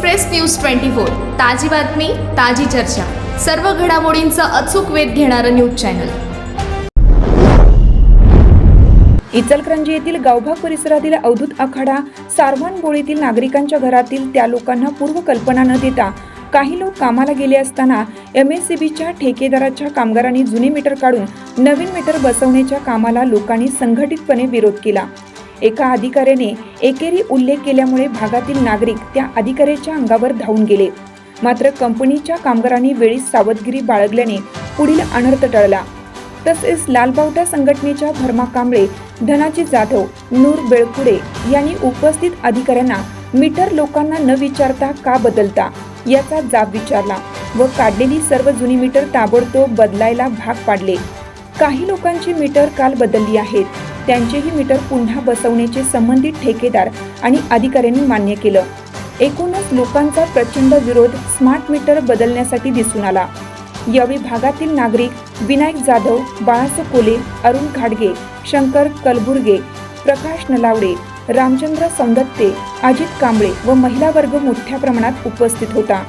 Express news twenty four. ताजी बातमी ताजी चर्चा. सर्व घडामोडींचा अचूक वेध घेणारं न्यूज चॅनल. इचलकरंजी येथील गावभाग परिसरातील अवधूत आखाडा सारवण बोळीतील नागरिकांच्या घरातील त्या लोकांना पूर्वकल्पना न देता काही लोक कामाला गेले असताना एम एस सी बीच्या ठेकेदाराच्या कामगारांनी जुने मीटर काढून नवीन मीटर बसवण्याच्या कामाला लोकांनी संघटितपणे विरोध केला. एका अधिकाऱ्याने एकेरी उल्लेख केल्यामुळे भागातील नागरिक त्या अधिकाऱ्याच्या अंगावर धावून गेले. मात्र कंपनीच्या कामगारांनी वेळीच सावधगिरी बाळगल्याने पुढील अनर्थ टळला. तसेच लालबावटा संघटनेच्या भरमा कांबळे धनाजी जाधव नूर बेळकुडे यांनी उपस्थित अधिकाऱ्यांना मीटर लोकांना न विचारता का बदलता याचा जाब विचारला व काढलेली सर्व जुनी मीटर ताबडतोब बदलायला भाग पाडले. काही लोकांची मीटर काल बदलली आहेत. त्यांचेही मीटर पुन्हा बसवण्याचे संबंधित ठेकेदार आणि अधिकाऱ्यांनी मान्य केलं. एकूणच लोकांचा प्रचंड विरोध स्मार्ट मीटर बदलण्यासाठी दिसून आला. यावेळी भागातील नागरिक विनायक जाधव बाळासाहेब कोले अरुण घाडगे शंकर कलबुर्गे प्रकाश नलावडे रामचंद्र सौंदत्ते अजित कांबळे व महिला वर्ग मोठ्या प्रमाणात उपस्थित होता.